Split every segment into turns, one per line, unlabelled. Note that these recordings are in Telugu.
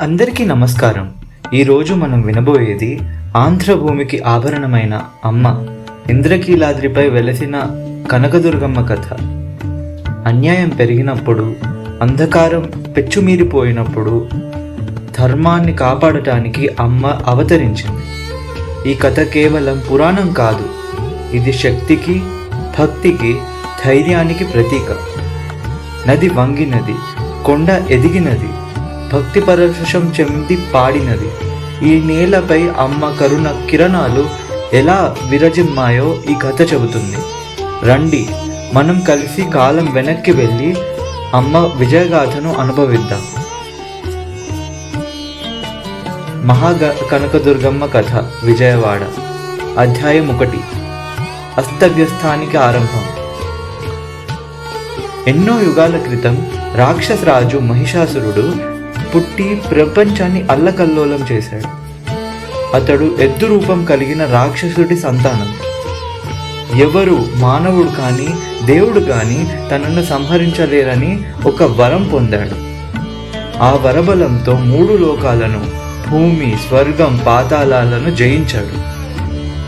అందరికీ నమస్కారం. ఈరోజు మనం వినబోయేది ఆంధ్రభూమికి ఆభరణమైన అమ్మ ఇంద్రకీలాద్రిపై వెలసిన కనకదుర్గమ్మ కథ. అన్యాయం పెరిగినప్పుడు అంధకారం పెచ్చుమీరిపోయినప్పుడు ధర్మాన్ని కాపాడటానికి అమ్మ అవతరించింది. ఈ కథ కేవలం పురాణం కాదు ఇది శక్తికి భక్తికి ధైర్యానికి ప్రతీక. నది వంగినది కొండ ఎదిగినది భక్తి పరవశం చెంది పాడినది. ఈ నేలపై అమ్మ కరుణ కిరణాలు ఎలా విరజిమ్మాయో ఈ కథ చెబుతుంది. రండి మనం కలిసి కాలం వెనక్కి వెళ్ళి అమ్మ విజయగాథను అనుభవిద్దాం. మహాగ కనకదుర్గమ్మ కథ విజయవాడ. అధ్యాయం ఒకటి. అస్తవ్యస్థానికి ఆరంభం. ఎన్నో యుగాల క్రితం రాక్షసరాజు మహిషాసురుడు పుట్టి ప్రపంచాన్ని అల్లకల్లోలం చేశాడు. అతడు ఎద్దు రూపం కలిగిన రాక్షసుడి సంతానం. ఎవరు మానవుడు కానీ దేవుడు కానీ తనను సంహరించలేరని ఒక వరం పొందాడు. ఆ వరబలంతో మూడు లోకాలను భూమి స్వర్గం పాతాళాలను జయించాడు.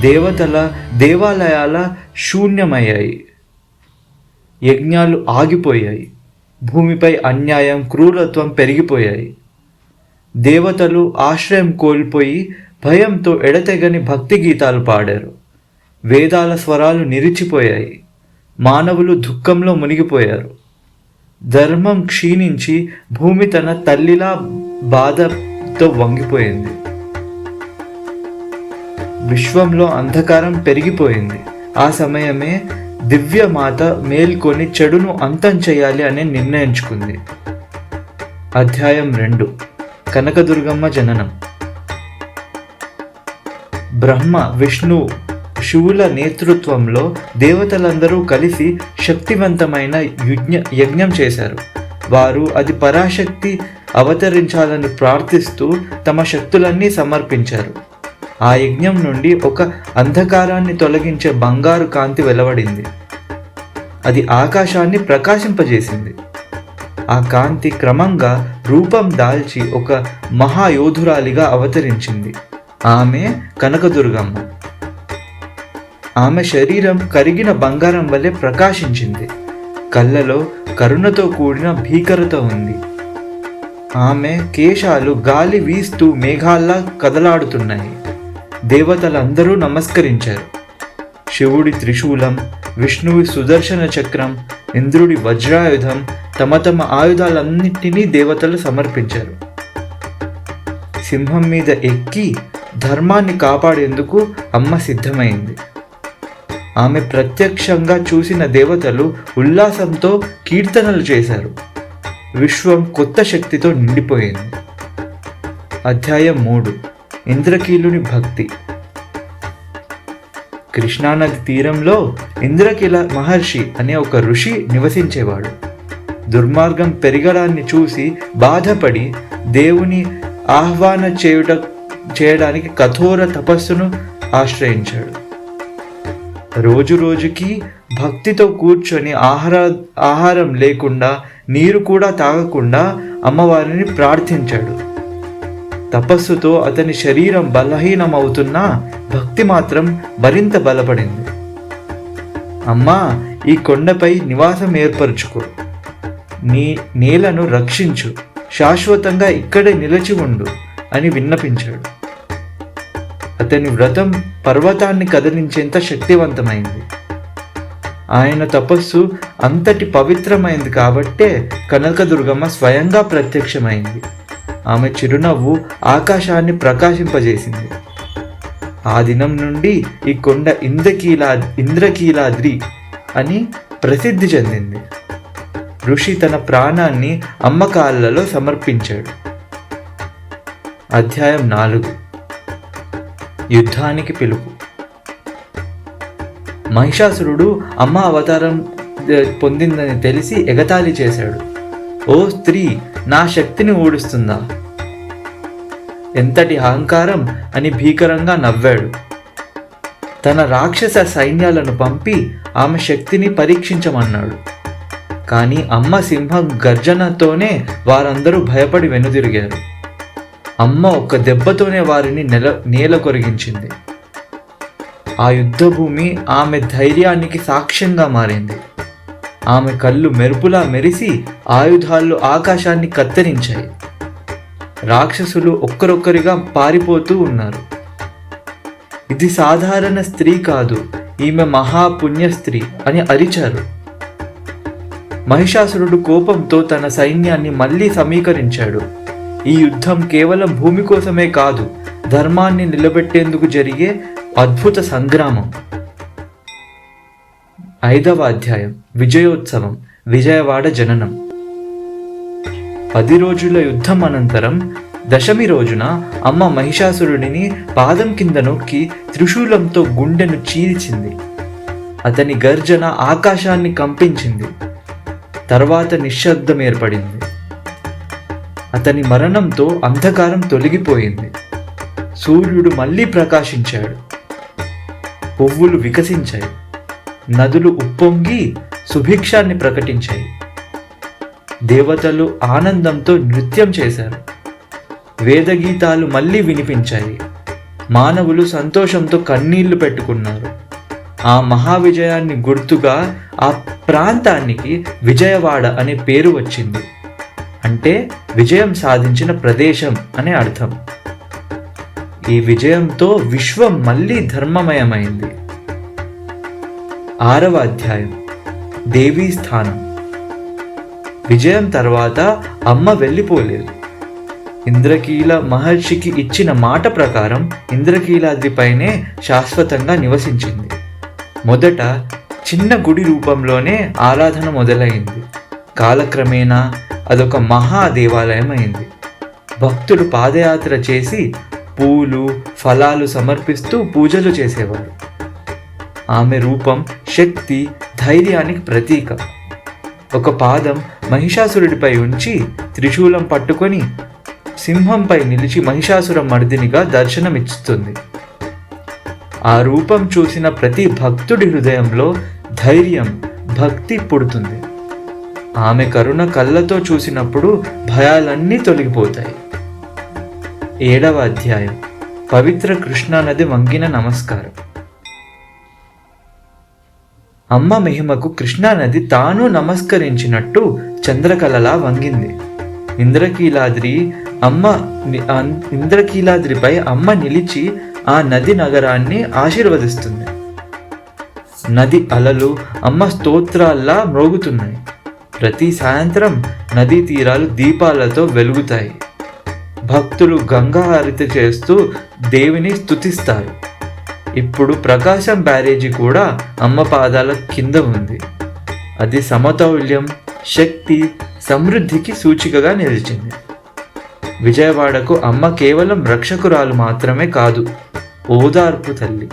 దేవతల దేవాలయాల శూన్యమయ్యాయి. యజ్ఞాలు ఆగిపోయాయి. భూమిపై అన్యాయం క్రూరత్వం పెరిగిపోయాయి. దేవతలు ఆశ్రయం కోల్పోయి భయంతో ఎడతెగని భక్తి గీతాలు పాడారు. వేదాల స్వరాలు నిరిచిపోయాయి. మానవులు దుఃఖంలో మునిగిపోయారు. ధర్మం క్షీణించి భూమి తన తల్లిలా బాధతో వంగిపోయింది. విశ్వంలో అంధకారం పెరిగిపోయింది. ఆ సమయమే దివ్యమాత మేల్కొని చెడును అంతం చేయాలి అని నిర్ణయించుకుంది. అధ్యాయం రెండు. కనకదుర్గమ్మ జననం. బ్రహ్మ విష్ణు శివుల నేతృత్వంలో దేవతలందరూ కలిసి శక్తివంతమైన యజ్ఞ యజ్ఞం చేశారు. వారు అది పరాశక్తి అవతరించాలని ప్రార్థిస్తూ తమ శక్తులన్నీ సమర్పించారు. ఆ యజ్ఞం నుండి ఒక అంధకారాన్ని తొలగించే బంగారు కాంతి వెలువడింది. అది ఆకాశాన్ని ప్రకాశింపజేసింది. ఆ కాంతి క్రమంగా రూపం దాల్చి ఒక మహాయోధురాలిగా అవతరించింది. ఆమె కనకదుర్గమ్మ. ఆమె శరీరం కరిగిన బంగారం వలె ప్రకాశించింది. కళ్ళలో కరుణతో కూడిన భీకరత ఉంది. ఆమె కేశాలు గాలి వీస్తూ మేఘాల్లా కదలాడుతున్నాయి. దేవతలందరూ నమస్కరించారు. శివుడి త్రిశూలం విష్ణువి సుదర్శన చక్రం ఇంద్రుడి వజ్రాయుధం తమ తమ ఆయుధాలన్నింటినీ దేవతలు సమర్పించారు. సింహం మీద ఎక్కి ధర్మాన్ని కాపాడేందుకు అమ్మ సిద్ధమైంది. ఆమె ప్రత్యక్షంగా చూసిన దేవతలు ఉల్లాసంతో కీర్తనలు చేశారు. విశ్వం కొత్త శక్తితో నిండిపోయింది. అధ్యాయం మూడు. ఇంద్రకీలుని భక్తి. కృష్ణానది తీరంలో ఇంద్రకిల మహర్షి అనే ఒక ఋషి నివసించేవాడు. దుర్మార్గం పెరగడాన్ని చూసి బాధపడి దేవుని ఆహ్వాన చేయుట చేయడానికి కఠోర తపస్సును ఆశ్రయించాడు. రోజు రోజుకి భక్తితో కూర్చొని ఆహార ఆహారం లేకుండా నీరు కూడా తాగకుండా అమ్మవారిని ప్రార్థించాడు. తపస్సుతో అతని శరీరం బలహీనమవుతున్నా భక్తి మాత్రం మరింత బలపడింది. అమ్మా ఈ కొండపై నివాసం ఏర్పరచుకో. నీ నేలను రక్షించు. శాశ్వతంగా ఇక్కడే నిలిచి ఉండు అని విన్నపించాడు. అతని వ్రతం పర్వతాన్ని కదిలించేంత శక్తివంతమైంది. ఆయన తపస్సు అంతటి పవిత్రమైంది కాబట్టే కనకదుర్గమ్మ స్వయంగా ప్రత్యక్షమైంది. ఆమె చిరునవ్వు ఆకాశాన్ని ప్రకాశింపజేసింది. ఆ దినం నుండి ఈ కొండ ఇంద్రకీలా ఇంద్రకీలాద్రి అని ప్రసిద్ధి చెందింది. ఋషి తన ప్రాణాన్ని అమ్మకాలలో సమర్పించాడు. అధ్యాయం నాలుగు. యుద్ధానికి పిలుపు. మహిషాసురుడు అమ్మ అవతారం పొందిందని తెలిసి ఎగతాళి చేశాడు. ఓ స్త్రీ నా శక్తిని ఓడిస్తుందా ఎంతటి అహంకారం అని భీకరంగా నవ్వాడు. తన రాక్షస సైన్యాలను పంపి ఆమె శక్తిని పరీక్షించమన్నాడు. కానీ అమ్మ సింహం గర్జనతోనే వారందరూ భయపడి వెనుదిరిగారు. అమ్మ ఒక దెబ్బతోనే వారిని నెల నేల కొరిగించింది. ఆ యుద్ధభూమి ఆమె ధైర్యానికి సాక్ష్యంగా మారింది. ఆమె కళ్ళు మెరుపులా మెరిసి ఆయుధాలు ఆకాశాన్ని కత్తిరించాయి. రాక్షసులు ఒక్కరొక్కరిగా పారిపోతూ ఉన్నారు. ఇది సాధారణ స్త్రీ కాదు ఈమె మహాపుణ్య స్త్రీ అని అరిచారు. మహిషాసురుడు కోపంతో తన సైన్యాన్ని మళ్ళీ సమీకరించాడు. ఈ యుద్ధం కేవలం భూమి కోసమే కాదు ధర్మాన్ని నిలబెట్టేందుకు జరిగే అద్భుత సంగ్రామం. ఐదవ అధ్యాయం విజయోత్సవం విజయవాడ జననం. పది రోజుల యుద్ధం అనంతరం దశమి రోజున అమ్మ మహిషాసురుడిని పాదం కింద నొక్కి త్రిశూలంతో గుండెను చీల్చింది. అతని గర్జన ఆకాశాన్ని కంపించింది. తర్వాత నిశ్శబ్దం ఏర్పడింది. అతని మరణంతో అంధకారం తొలగిపోయింది. సూర్యుడు మళ్ళీ ప్రకాశించాడు. పువ్వులు వికసించాయి. నదులు ఉప్పొంగి సుభిక్షాన్ని ప్రకటించాయి. దేవతలు ఆనందంతో నృత్యం చేశారు. వేదగీతాలు మళ్ళీ వినిపించాయి. మానవులు సంతోషంతో కన్నీళ్ళు పెట్టుకున్నారు. ఆ మహావిజయాన్ని గుర్తుగా ఆ ప్రాంతానికి విజయవాడ అనే పేరు వచ్చింది. అంటే విజయం సాధించిన ప్రదేశం అనే అర్థం. ఈ విజయంతో విశ్వం మళ్ళీ ధర్మమయమైంది. ఆరవ అధ్యాయం. దేవీ స్థానం. విజయం తర్వాత అమ్మ వెళ్ళిపోలేదు. ఇంద్రకీల మహర్షికి ఇచ్చిన మాట ప్రకారం ఇంద్రకీలాద్రిపైనే శాశ్వతంగా నివసించింది. మొదట చిన్న గుడి రూపంలోనే ఆరాధన మొదలైంది. కాలక్రమేణా అదొక మహా దేవాలయం అయింది భక్తులు పాదయాత్ర చేసి పూలు ఫలాలు సమర్పిస్తూ పూజలు చేసేవారు ఆమె రూపం శక్తి ధైర్యానికి ప్రతీక. ఒక పాదం మహిషాసురుడిపై ఉంచి త్రిశూలం పట్టుకొని సింహంపై నిలిచి మహిషాసుర మర్దినిగా దర్శనమిస్తుంది ఆ రూపం చూసిన ప్రతి భక్తుడి హృదయంలో ధైర్యం భక్తి పుడుతుంది. ఆమె కరుణ కళ్ళతో చూసినప్పుడు భయాలన్నీ తొలగిపోతాయి. ఏడవ అధ్యాయం. పవిత్ర కృష్ణానది వంగిన నమస్కారం. అమ్మ మహిమకు కృష్ణానది తాను నమస్కరించినట్టు చంద్రకళలా వంగింది. ఇంద్రకీలాద్రి అమ్మ ఇంద్రకీలాద్రిపై అమ్మ నిలిచి ఆ నది నగరాన్ని ఆశీర్వదిస్తుంది. నది అలలు అమ్మ స్తోత్రాల్లా మ్రోగుతున్నాయి. ప్రతి సాయంత్రం నదీ తీరాలు దీపాలతో వెలుగుతాయి. భక్తులు గంగా హారతి చేస్తూ దేవిని స్తుతిస్తారు. ఇప్పుడు ప్రకాశం బ్యారేజీ కూడా అమ్మ పాదాల కింద ఉంది. అది సమతౌల్యం శక్తి సమృద్ధికి సూచికగా నిలిచింది. విజయవాడకు అమ్మ కేవలం రక్షకురాలు మాత్రమే కాదు ఓదార్పు తల్లి.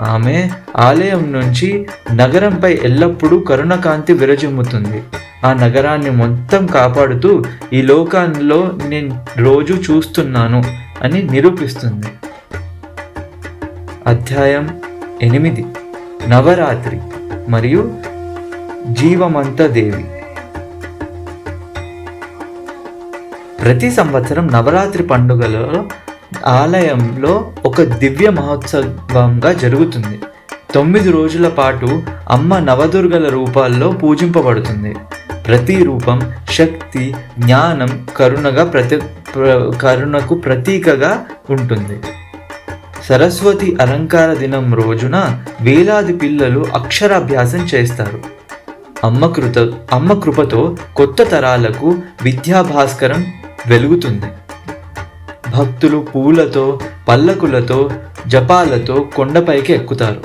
ఆమె ఆలయం నుంచి నగరంపై ఎల్లప్పుడూ కరుణకాంతి విరజిమ్ముతుంది. ఆ నగరాన్ని మొత్తం కాపాడుతూ ఈ లోకాల్లో నేను రోజు చూస్తున్నాను అని నిరూపిస్తుంది. అధ్యాయం ఎనిమిది. నవరాత్రి మరియు జీవమంత దేవి. ప్రతి సంవత్సరం నవరాత్రి పండుగలో ఆలయంలో ఒక దివ్య మహోత్సవంగా జరుగుతుంది. తొమ్మిది రోజుల పాటు అమ్మ నవదుర్గల రూపాల్లో పూజింపబడుతుంది. ప్రతి రూపం శక్తి జ్ఞానం కరుణగా ప్రతి కరుణకు ప్రతీకగా ఉంటుంది. సరస్వతి అలంకార దినం రోజున వేలాది పిల్లలు అక్షరాభ్యాసం చేస్తారు. అమ్మ కృత అమ్మ కృపతో కొత్త తరాలకు విద్యాభాస్కరం వెలుగుతుంది. భక్తులు పూలతో పల్లకులతో జపాలతో కొండపైకి ఎక్కుతారు.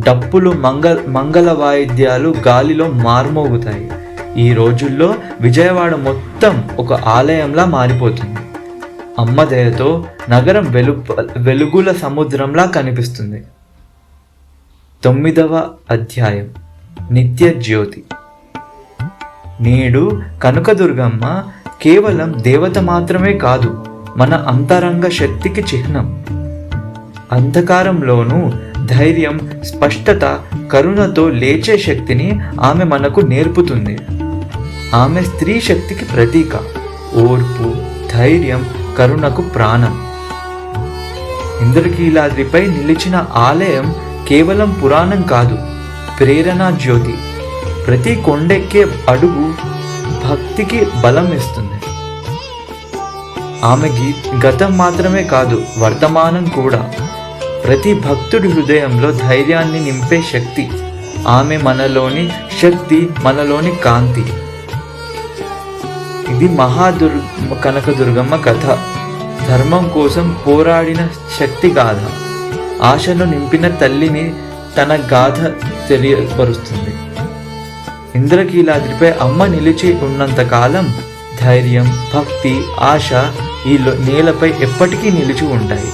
డప్పులు మంగళ మంగళ వాయిద్యాలు గాలిలో మార్మోగుతాయి. ఈ రోజుల్లో విజయవాడ మొత్తం ఒక ఆలయంలా మారిపోతుంది. అమ్మ దయతో నగరం వెలు వెలుగుల సముద్రంలా కనిపిస్తుంది. తొమ్మిదవ అధ్యాయం. నిత్య జ్యోతి. నేడు కనకదుర్గమ్మ కేవలం దేవత మాత్రమే కాదు మన అంతరంగ శక్తికి చిహ్నం. అంధకారంలోనూ ధైర్యం స్పష్టత కరుణతో లేచే శక్తిని ఆమె మనకు నేర్పుతుంది. ఆమె స్త్రీ శక్తికి ప్రతీక. ఓర్పు ధైర్యం కరుణకు ప్రాణం. ఇంద్రకీలాద్రిపై నిలిచిన ఆలయం కేవలం పురాణం కాదు ప్రేరణ జ్యోతి. ప్రతి కొండెక్కే అడుగు భక్తికి బలం ఇస్తుంది ఆమె గీ గతం మాత్రమే కాదు వర్తమానం కూడా. ప్రతి భక్తుడి హృదయంలో ధైర్యాన్ని నింపే శక్తి. ఆమె మనలోని శక్తి మనలోని కాంతి. ఇది మహాదుర్ కనకదుర్గమ్మ కథ. ధర్మం కోసం పోరాడిన శక్తి గాథ. ఆశను నింపిన తల్లిని తన గాథ తెలియపరుస్తుంది. ఇంద్రకీలాద్రిపై అమ్మ నిలిచి ఉన్నంత కాలం ధైర్యం భక్తి ఆశ ఈ నేలపై ఎప్పటికీ నిలిచి ఉంటాయి.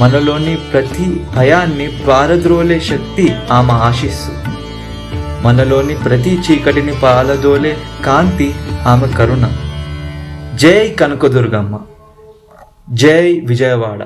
మనలోని ప్రతి భయాన్ని పారద్రోలే శక్తి ఆమె ఆశిస్సు. మనలోని ప్రతి చీకటిని పాలదోలే కాంతి ఆమె కరుణ. జై కనకదుర్గమ్మ. జై విజయవాడ.